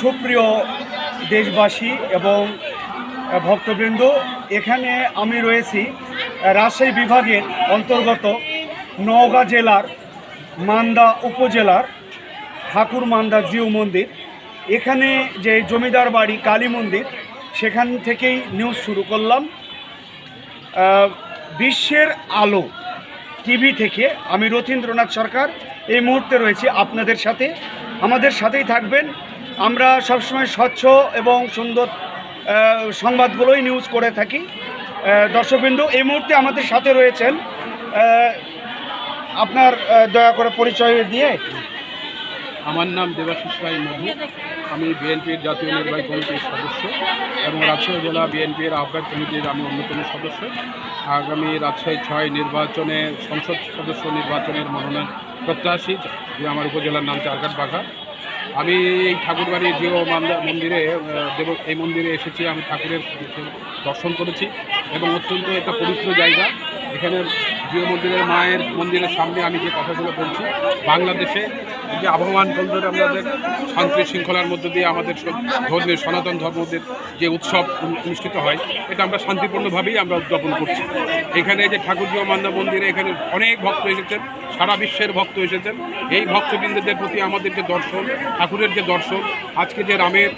সুপ্রিয় দেশবাসী এবং ভক্তবৃন্দ, এখানে আমি রয়েছি, রাজশাহী বিভাগের অন্তর্গত নওগাঁ জেলার মান্দা উপজেলার ঠাকুর মান্দা জিউ মন্দির। এখানে যে জমিদার বাড়ি কালী মন্দির, সেখান থেকেই নিউজ শুরু করলাম। বিশ্বের আলো টিভি থেকে আমি রথীন্দ্রনাথ সরকার এই মুহূর্তে রয়েছি আপনাদের সাথে। আমাদের সাথেই থাকবেন আমরা সবসময় স্বচ্ছ এবং সুন্দর সংবাদগুলোই নিউজ করে থাকি। দর্শকবৃন্দ, এই মুহূর্তে আমাদের সাথে রয়েছেন আপনার দয়া করে পরিচয় দিয়ে। আমার নাম দেবাশিস রায় মধু আমি বিএনপির জাতীয় নির্বাহী কমিটির সদস্য এবং রাজশাহী জেলা বিএনপির আহ্বায়ক কমিটির আমি অন্যতম সদস্য। আগামী রাজশাহী ছয় নির্বাচনে সংসদ সদস্য নির্বাচনের মনোনয়ন প্রত্যাশী, যে আমার উপজেলার নাম চারঘাট বাঘা আমি এই ঠাকুরবাড়ি জিও মান্দা মন্দিরে দেব এই মন্দিরে এসেছি, আমি ঠাকুরের দর্শন করেছি এবং অত্যন্ত একটা পবিত্র জায়গা। এখানে জিও মন্দিরের মায়ের মন্দিরের সামনে আমি যে কথাগুলো বলছি, বাংলাদেশে যে আবহমান ধরে আমাদের শান্তি শৃঙ্খলার মধ্যে দিয়ে আমাদের সব ধর্মের সনাতন ধর্মদের যে উৎসব অনুষ্ঠিত হয়, এটা আমরা শান্তিপূর্ণভাবেই আমরা উদযাপন করছি। এখানে যে ঠাকুর মান্দা মন্দিরে এখানে অনেক ভক্ত এসেছেন। সারা বিশ্বের ভক্ত এসেছেন। এই ভক্তবৃন্দদের প্রতি আমাদের যে দর্শন, ঠাকুরের যে দর্শন, আজকে যে রামের,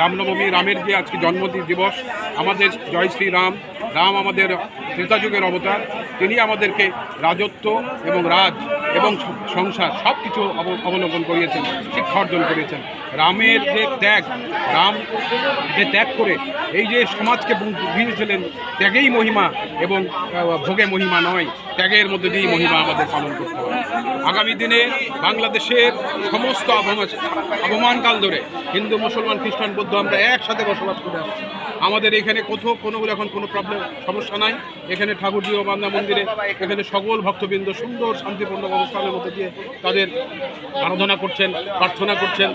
রামনবমী, রামের যে আজকে জন্মদিন দিবস, আমাদের জয় শ্রী রাম রাম আমাদের ত্রেতাযুগের অবতার, তিনি আমাদেরকে রাজত্ব এবং রাজ এবং সংসার সব কিছু অব- অবলম্বন করিয়েছেন, শিক্ষা অর্জন করিয়েছেন। রামের যে ত্যাগ, রাম যে ত্যাগ করে এই যে সমাজকে বুঝিয়েছিলেন, ত্যাগেই মহিমা এবং ভোগে মহিমা নয়, ত্যাগের মধ্যে দিয়েই মহিমা আমাদের পালন করতে হবে। আগামী দিনে বাংলাদেশের সমস্ত অবমান অবমানকাল ধরে হিন্দু, মুসলমান, খ্রিস্টান, বৌদ্ধ আমরা একসাথে বসবাস করে আসছি। আমাদের এখানে কোথাও কোনো এখন কোনো প্রবলেম সমস্যা নাই। এখানে ঠাকুরজি ও বান্দা মন্দিরে এখানে সকল ভক্তবৃন্দ সুন্দর, শান্তিপূর্ণ অবস্থানের মধ্যে দিয়ে তাদের আরাধনা করছেন, প্রার্থনা করছেন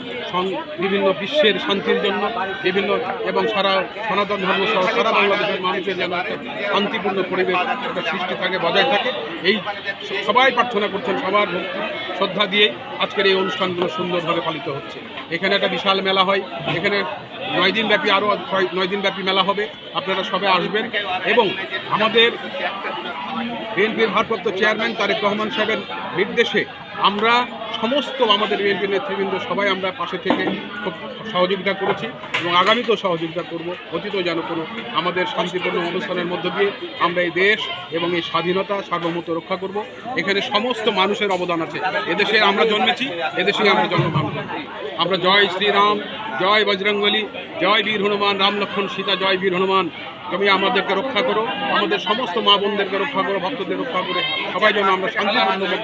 বিভিন্ন বিশ্বের শান্তির জন্য বিভিন্ন এবং সারা সনাতন ধর্ম সহ সারা বাংলাদেশের মানুষের যেন শান্তিপূর্ণ পরিবেশ একটা সৃষ্টি থাকে, বজায় থাকে। এই সবাই প্রার্থনা করছেন, সবার ভক্তি শ্রদ্ধা দিয়ে আজকের এই অনুষ্ঠানগুলো সুন্দরভাবে পালিত হচ্ছে। এখানে একটা বিশাল মেলা হয়, এখানে নয় দিন ব্যাপী আরও নয় দিন ব্যাপী মেলা হবে। আপনারা সবাই আসবেন। এবং আমাদের বিএনপির ভারপ্রাপ্ত চেয়ারম্যান তারেক রহমান সাহেবের নির্দেশে আমরা সমস্ত আমাদের বিএনপির নেতৃবৃন্দ সবাই আমরা পাশে থেকে খুব সহযোগিতা করেছি এবং আগামীতেও সহযোগিতা করব, অতীতেও যেন কোনো আমাদের শান্তিপূর্ণ অনুষ্ঠানের মধ্য দিয়ে আমরা এই দেশ এবং এই স্বাধীনতা সার্বভৌমত্ব রক্ষা করব। এখানে সমস্ত মানুষের অবদান আছে। এদেশে আমরা জন্মেছি, এদেশেই আমরা জন্মগ্রহণ আমরা জয় শ্রীরাম জয় বজরঙ্গলী জয় বীর হনুমান, রাম লক্ষ্মণ সীতা, জয় বীর হনুমান। তুমি আমাদেরকে রক্ষা করো, আমাদের সমস্ত মা বোনদেরকে রক্ষা করো, ভক্তদের রক্ষা করে। সবাই যেন আমরা শান্তিপূর্ণ দিয়ে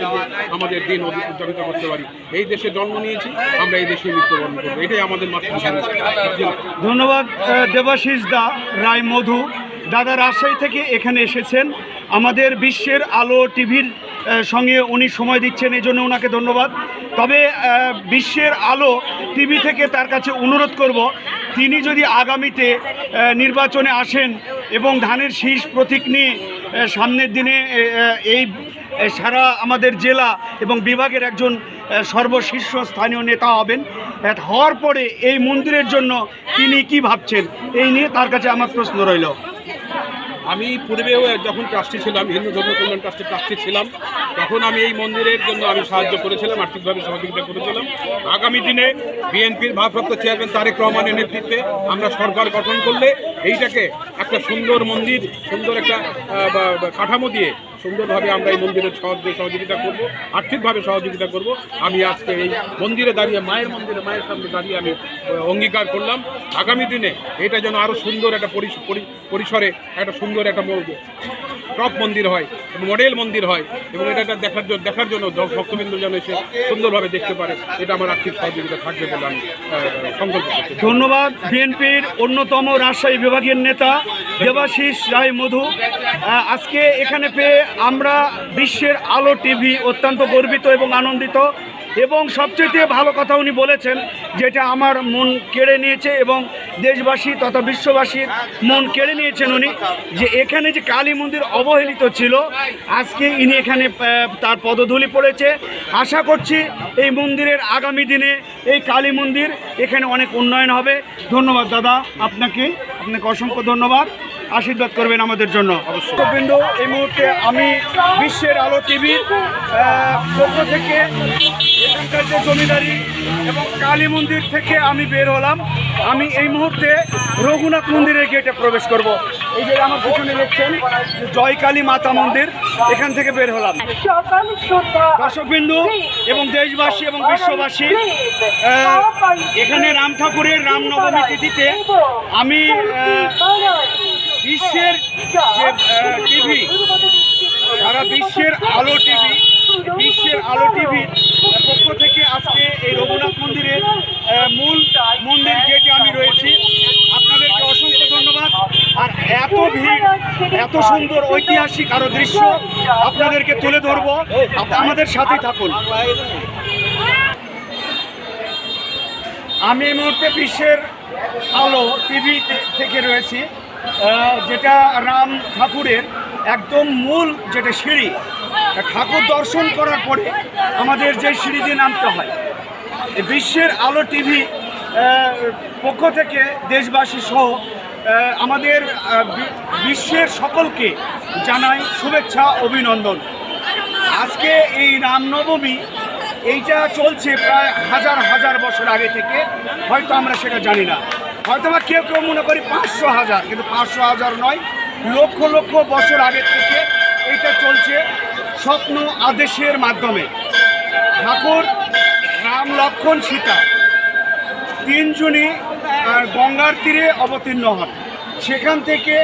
আমাদের দিন উদযাপিত করতে পারি। এই দেশে জন্ম নিয়েছি, আমরা এই দেশে মৃত্যুবরণ করব। এটাই আমাদের মাতৃ ধন্যবাদ দেবাশিস দা, রায় মধু। দাদা রাজশাহী থেকে এখানে এসেছেন। আমাদের বিশ্বের আলো টিভির সঙ্গে উনি সময় দিচ্ছেন এই জন্য ওনাকে ধন্যবাদ। তবে বিশ্বের আলো টিভি থেকে তার কাছে অনুরোধ করব তিনি যদি আগামীতে নির্বাচনে আসেন এবং ধানের শীষ প্রতীক নিয়ে সামনের দিনে এই সারা আমাদের জেলা এবং বিভাগের একজন সর্বশীর্ষ স্থানীয় নেতা হবেন। আহ, হওয়ার পরে এই মন্দিরের জন্য তিনি কি ভাবছেন? এই নিয়ে তার কাছে আমার প্রশ্ন রইল। আমি পূর্বেও যখন ট্রাস্টি ছিলাম হিন্দু ধর্ম কল্যাণ ট্রাস্টের ট্রাস্টি ছিলাম তখন আমি এই মন্দিরের জন্য আমি সাহায্য করেছিলাম, আর্থিকভাবে সহযোগিতা করেছিলাম। আগামী দিনে বিএনপির ভারপ্রাপ্ত চেয়ারম্যান তারেক রহমানের নেতৃত্বে আমরা সরকার গঠন করলে এইটাকে একটা সুন্দর মন্দির, সুন্দর একটা কাঠামো দিয়ে সুন্দরভাবে আমরা এই মন্দিরের সাহায্য সহযোগিতা করব, আর্থিকভাবে সহযোগিতা করব। আমি আজকে এই মন্দিরে দাঁড়িয়ে, মায়ের মন্দিরে, মায়ের সামনে দাঁড়িয়ে আমি অঙ্গীকার করলাম। আগামী দিনে এটা যেন আরও সুন্দর একটা পরি- পরি- পরিসরে একটা সুন্দর একটা টপ মন্দির হয় মডেল মন্দির হয় এবং এটা দেখার জন্য দেখার জন্য ভক্তবৃন্দ যেন এসে সুন্দরভাবে দেখতে পারে, এটা আমার আর্থিক সহযোগিতা থাকবে বলে আমি সংকল্প ধন্যবাদ বিএনপির অন্যতম রাজশাহী বিভাগের নেতা দেবাশিস রায় মধু। আজকে এখানে পেয়ে আমরা বিশ্বের আলো টিভি অত্যন্ত গর্বিত এবং আনন্দিত এবং সবচেয়ে ভালো কথা উনি বলেছেন, যেটা আমার মন কেড়ে নিয়েছে এবং দেশবাসী তথা বিশ্ববাসীর মন কেড়ে নিয়েছেন উনি যে এখানে যে কালী মন্দির অবহেলিত ছিল, আজকে ইনি এখানে তার পদধূলি পড়েছে। আশা করছি এই মন্দিরের আগামী দিনে এই কালী মন্দির এখানে অনেক উন্নয়ন হবে। ধন্যবাদ দাদা আপনাকে আপনাকে অসংখ্য ধন্যবাদ। আশীর্বাদ করবেন আমাদের জন্য। অবশ্যই এই মুহূর্তে আমি বিশ্বের আলো টিভির পক্ষ থেকে এখানকার জমিদারি এবং কালী মন্দির থেকে আমি বের হলাম। আমি এই মুহূর্তে রঘুনাথ মন্দিরের গেটে প্রবেশ করব। এই যে আমার পিছনে দেখছেন যে জয় কালী মাতা মন্দির, এখান থেকে বের হলাম। দর্শকবিন্দু এবং দেশবাসী এবং বিশ্ববাসী এখানে রাম ঠাকুরের রামনবমী তিথিতে আমি বিশ্বের যে টিভি, সারা বিশ্বের আলো টিভি, বিশ্বের আলো আজকে এই রঘুনাথ মন্দিরের মূল মন্দির গেটে আমি রয়েছি। আপনাদেরকে অসংখ্য ধন্যবাদ। আর এত ভিড়, এত সুন্দর ঐতিহাসিক আরও দৃশ্য আপনাদেরকে তুলে ধরবো। আমাদের সাথে থাকুন। আমি এই মুহূর্তে বিশ্বের আলো টিভি থেকে রয়েছি যেটা রাম ঠাকুরের একদম মূল যেটা সিঁড়ি, ঠাকুর দর্শন করার পরে আমাদের যে সিঁড়ি দিয়ে নামতে হয়। বিশ্বের আলো টিভি পক্ষ থেকে দেশবাসী সহ আমাদের বিশ্বের সকলকে জানাই শুভেচ্ছা, অভিনন্দন। আজকে এই রামনবমী, এইটা চলছে প্রায় হাজার হাজার বছর আগে থেকে। হয়তো আমরা সেটা জানি না। হয়তো বা কেউ কেউ মনে করি পাঁচশো হাজার, কিন্তু পাঁচশো হাজার নয়, লক্ষ লক্ষ বছর আগে থেকে এটা চলছে। স্বপ্ন আদেশের মাধ্যমে। ঠাকুর রাম লক্ষণ সীতা। তিনজনই গঙ্গার তীরে অবতীর্ণ হন। সেখান থেকে